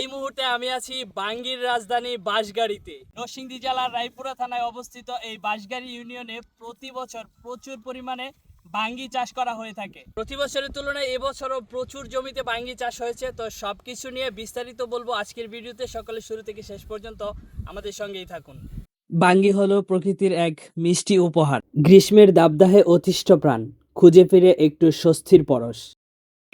এই মুহূর্তে আমি আছি বাঙ্গির রাজধানী বাঁশগাড়িতে। নরসিংদী জেলার রায়পুরা থানায় অবস্থিত এই বাঁশগাড়ি ইউনিয়নে প্রতি বছর প্রচুর পরিমাণে বাঙ্গি চাষ করা হয়ে থাকে। প্রতি বছরের তুলনায় এবছরও প্রচুর জমিতে বাঙ্গি চাষ হয়েছে। তো সব কিছু নিয়ে বিস্তারিত বলব আজকের ভিডিওতে। সকালে শুরু থেকে শেষ পর্যন্ত আমাদের সঙ্গেই থাকুন। বাঙ্গি হলো প্রকৃতির এক মিষ্টি উপহার। গ্রীষ্মের দাবদাহে অতিষ্ঠ প্রাণ। খুঁজে ফিরে একটু স্বস্তির পরশ।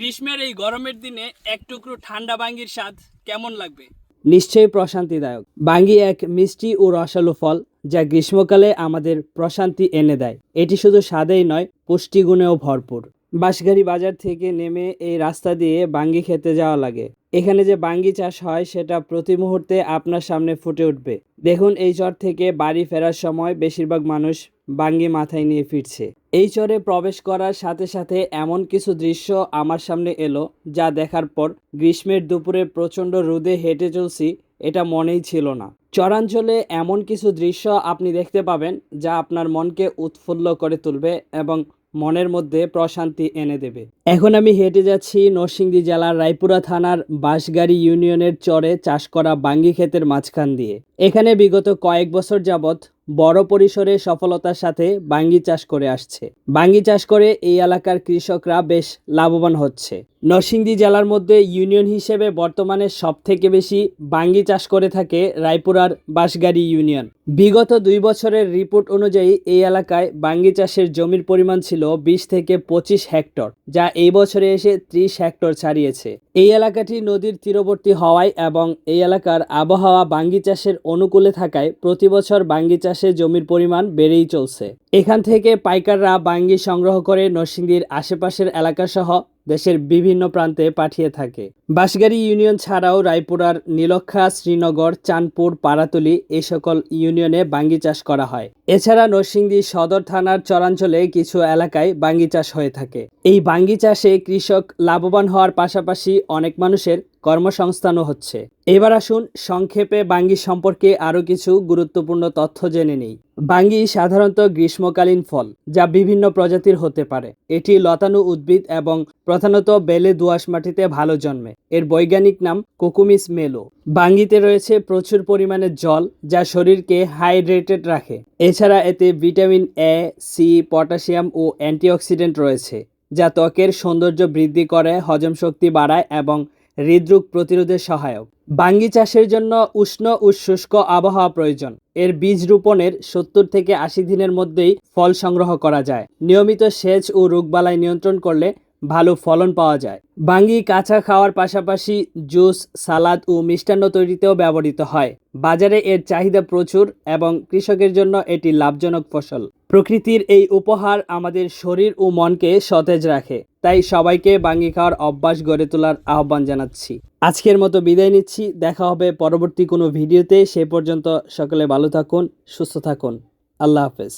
গ্রীষ্মের এই গরমের দিনে এক টুকরো ঠান্ডা বাঙ্গির স্বাদ কেমন লাগবে? নিশ্চয়ই প্রশান্তিদায়ক। বাঙ্গি এক মিষ্টি ও রসালো ফল যা গ্রীষ্মকালে আমাদের প্রশান্তি এনে দেয়। এটি শুধু স্বাদেই নয়, পুষ্টিগুণেও ভরপুর। বাঁশগাড়ি বাজার থেকে নেমে এই রাস্তা দিয়ে বাঙ্গি খেতে যাওয়া লাগে। এখানে যে বাঙ্গি চাষ হয়, সেটা প্রতি মুহূর্তে আপনার সামনে ফুটে উঠবে। দেখুন, এই চর থেকে বাড়ি ফেরার সময় বেশিরভাগ মানুষ বাঙ্গি মাথায় নিয়ে ফিরছে। এই চরে প্রবেশ করার সাথে সাথে এমন কিছু দৃশ্য আমার সামনে এলো, যা দেখার পর গ্রীষ্মের দুপুরে প্রচণ্ড রোদে হেঁটে চলছি, এটা মনেই ছিল না। চরাঞ্চলে এমন কিছু দৃশ্য আপনি দেখতে পাবেন, যা আপনার মনকে উৎফুল্ল করে তুলবে এবং মনের মধ্যে প্রশান্তি এনে দেবে। এখন আমি হেঁটে যাচ্ছি নরসিংদী জেলার রায়পুরা থানার বাঁশগাড়ি ইউনিয়নের চরে চাষ করা বাঙ্গি ক্ষেতের মাঝখান দিয়ে। এখানে বিগত কয়েক বছর যাবৎ বড় পরিসরে সফলতার সাথে বাঙ্গি চাষ করে আসছে। বাঙ্গি চাষ করে এই এলাকার কৃষকরা বেশ লাভবান হচ্ছে। নরসিংদী জেলার মধ্যে ইউনিয়ন হিসেবে বর্তমানে সবথেকে বেশি বাঙ্গি চাষ করে থাকে রায়পুরার বাঁশগাড়ি ইউনিয়ন। বিগত দুই বছরের রিপোর্ট অনুযায়ী এই এলাকায় বাঙ্গি চাষের জমির পরিমাণ ছিল বিশ থেকে পঁচিশ হেক্টর, যা এই বছরে এসে ত্রিশ হেক্টর ছাড়িয়েছে। এই এলাকাটি নদীর তীরবর্তী হওয়ায় এবং এই এলাকার আবহাওয়া বাঙ্গি চাষের অনুকূলে থাকায় প্রতি বছর বাঙ্গি চাষে জমির পরিমাণ বেড়েই চলছে। এখান থেকে পাইকাররা বাঙ্গি সংগ্রহ করে নরসিংদীর আশেপাশের এলাকাসহ দেশের বিভিন্ন প্রান্তে পাঠিয়ে থাকে। বাঁশগাড়ি ইউনিয়ন ছাড়াও রায়পুরার নীলক্ষা, শ্রীনগর, চাঁদপুর, পাড়াতলি এই সকল ইউনিয়নে বাঙ্গি চাষ করা হয়। এছাড়া নরসিংদী সদর থানার চরাঞ্চলে কিছু এলাকায় বাঙ্গি চাষ হয়ে থাকে। এই বাঙ্গি চাষে কৃষক লাভবান হওয়ার পাশাপাশি অনেক মানুষের কর্মসংস্থানও হচ্ছে। এবার আসুন সংক্ষেপে বাঙ্গি সম্পর্কে আরও কিছু গুরুত্বপূর্ণ তথ্য জেনে নেই। বাঙ্গি সাধারণত গ্রীষ্মকালীন ফল, যা বিভিন্ন প্রজাতির হতে পারে। এটি লতানো উদ্ভিদ এবং প্রধানত বেলে দোআঁশ মাটিতে ভালো জন্মে। এর বৈজ্ঞানিক নাম কোকুমিস মেলো। বাঙ্গিতে রয়েছে প্রচুর পরিমাণে জল, যা শরীরকে হাইড্রেটেড রাখে। এছাড়া এতে ভিটামিন এ, সি, পটাশিয়াম ও অ্যান্টিঅক্সিডেন্ট রয়েছে, যা ত্বকের সৌন্দর্য বৃদ্ধি করে, হজম শক্তি বাড়ায় এবং হৃদরোগ প্রতিরোধে সহায়ক। বাঙ্গি চাষের জন্য উষ্ণ ও শুষ্ক আবহাওয়া প্রয়োজন। এর বীজ রোপণের সত্তর থেকে আশি দিনের মধ্যেই ফল সংগ্রহ করা যায়। নিয়মিত সেচ ও রোগবালাই নিয়ন্ত্রণ করলে ভালো ফলন পাওয়া যায়। বাঙ্গি কাঁচা খাওয়ার পাশাপাশি জুস, সালাদ ও মিষ্টান্ন তৈরিতেও ব্যবহৃত হয়। বাজারে এর চাহিদা প্রচুর এবং কৃষকের জন্য এটি লাভজনক ফসল। প্রকৃতির এই উপহার আমাদের শরীর ও মনকে সতেজ রাখে। তাই সবাইকে বাঙ্গি খাওয়ার অভ্যাস গড়ে তোলার আহ্বান জানাচ্ছি। আজকের মতো বিদায় নিচ্ছি। দেখা হবে পরবর্তী কোনো ভিডিওতে। সে পর্যন্ত সকলে ভালো থাকুন, সুস্থ থাকুন। আল্লাহ হাফেজ।